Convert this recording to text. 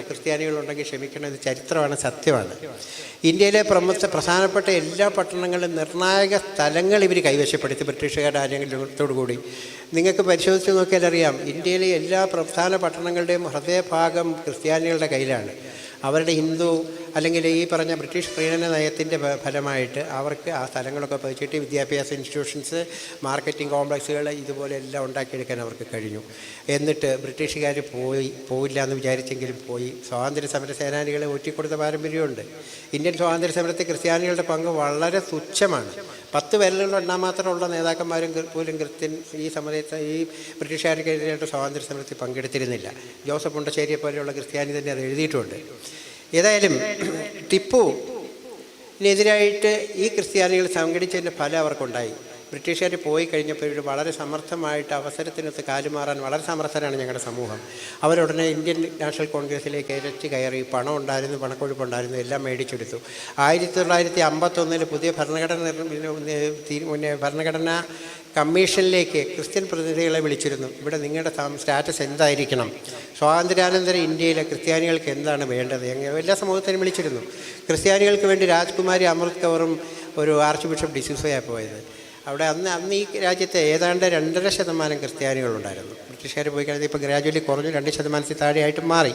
ക്രിസ്ത്യാനികളുണ്ടെങ്കിൽ ക്ഷമിക്കണം ഇത് ചരിത്രമാണ് സത്യമാണ്. ഇന്ത്യയിലെ പ്രമുഖ പ്രധാനപ്പെട്ട എല്ലാ പട്ടണങ്ങളിലും നിർണായക സ്ഥലങ്ങൾ ഇവർ കൈവശപ്പെടുത്തി ബ്രിട്ടീഷുകാരുടെ ആരെങ്കിലോടു കൂടി നിങ്ങൾക്ക് പരിശോധിച്ച് നോക്കിയാൽ അറിയാം ഇന്ത്യയിലെ എല്ലാ പ്രധാന പട്ടണങ്ങളുടെയും ഹൃദയഭാഗം ക്രിസ്ത്യാനികളുടെ കയ്യിലാണ്. അവരുടെ ഹിന്ദു അല്ലെങ്കിൽ ഈ പറഞ്ഞ ബ്രിട്ടീഷ് പ്രീണന നയത്തിന്റെ ഫലമായിട്ട് അവർക്ക് ആ സ്ഥലങ്ങളൊക്കെ പതിച്ചിട്ട് വിദ്യാഭ്യാസ ഇൻസ്റ്റിറ്റ്യൂഷൻസ് മാർക്കറ്റിംഗ് കോംപ്ലക്സുകൾ ഇതുപോലെ എല്ലാം ഉണ്ടാക്കിയെടുക്കാൻ അവർക്ക് കഴിഞ്ഞു. എന്നിട്ട് ബ്രിട്ടീഷുകാർ പോയി പോയില്ല എന്ന് വിചാരിച്ചെങ്കിലും പോയി. സ്വാതന്ത്ര്യ സമര സേനാനികളെ ഒറ്റിക്കൊടുത്ത പാരമ്പര്യമുണ്ട്. ഇന്ത്യൻ സ്വാതന്ത്ര്യ സമരത്തിൽ ക്രിസ്ത്യാനികളുടെ പങ്ക് വളരെ തുച്ഛമാണ്. പത്ത് പേരിലുള്ള എണ്ണാൻ മാത്രമുള്ള നേതാക്കന്മാരും പോലും ക്രിസ്ത്യൻ ഈ സമരത്ത് ഈ ബ്രിട്ടീഷുകാർക്കെതിരായിട്ട് സ്വാതന്ത്ര്യ സമരത്തിൽ പങ്കെടുത്തിരുന്നില്ല. ജോസഫ് മുണ്ടശ്ശേരിയെ പോലെയുള്ള ക്രിസ്ത്യാനി തന്നെ അത് എഴുതിയിട്ടുണ്ട്. ഏതായാലും ടിപ്പു ഇതിനെതിരായിട്ട് ഈ ക്രിസ്ത്യാനികൾ സംഘടിച്ചതിന്റെ ഫലം അവർക്കുണ്ടായി. ബ്രിട്ടീഷുകാർ പോയി കഴിഞ്ഞപ്പോൾ ഇവർ വളരെ സമർത്ഥമായിട്ട് അവസരത്തിനൊത്ത് കാലുമാറാൻ വളരെ സമർത്ഥരാണ് ഞങ്ങളുടെ സമൂഹം. അവരുടനെ ഇന്ത്യൻ നാഷണൽ കോൺഗ്രസിലേക്ക് ഇരച്ച് കയറി പണം ഉണ്ടായിരുന്നു പണക്കൊഴുപ്പുണ്ടായിരുന്നു എല്ലാം മേടിച്ചെടുത്തു. ആയിരത്തി തൊള്ളായിരത്തി അമ്പത്തൊന്നിൽ പുതിയ ഭരണഘടന മുന്നേ ഭരണഘടനാ കമ്മീഷനിലേക്ക് ക്രിസ്ത്യൻ പ്രതിനിധികളെ വിളിച്ചിരുന്നു. ഇവിടെ നിങ്ങളുടെ സ്റ്റാറ്റസ് എന്തായിരിക്കണം? സ്വാതന്ത്ര്യാനന്തര ഇന്ത്യയിലെ ക്രിസ്ത്യാനികൾക്ക് എന്താണ് വേണ്ടത്? എങ്ങനെ? എല്ലാ സമൂഹത്തിനും വിളിച്ചിരുന്നു. ക്രിസ്ത്യാനികൾക്ക് വേണ്ടി രാജ്കുമാരി അമൃത് കൗറും ഒരു ആർച്ച് ബിഷപ്പ് ഡിസൂസയാണ് പോയത്. അവിടെ അന്ന് അന്ന് ഈ രാജ്യത്തെ ഏതാണ്ട് രണ്ടര ശതമാനം ക്രിസ്ത്യാനികളുണ്ടായിരുന്നു. ബ്രിട്ടീഷുകാർ പോയി കഴിഞ്ഞാൽ ഇപ്പോൾ ഗ്രാജുവലി കുറഞ്ഞു രണ്ട് ശതമാനത്തിൽ താഴെയായിട്ട് മാറി.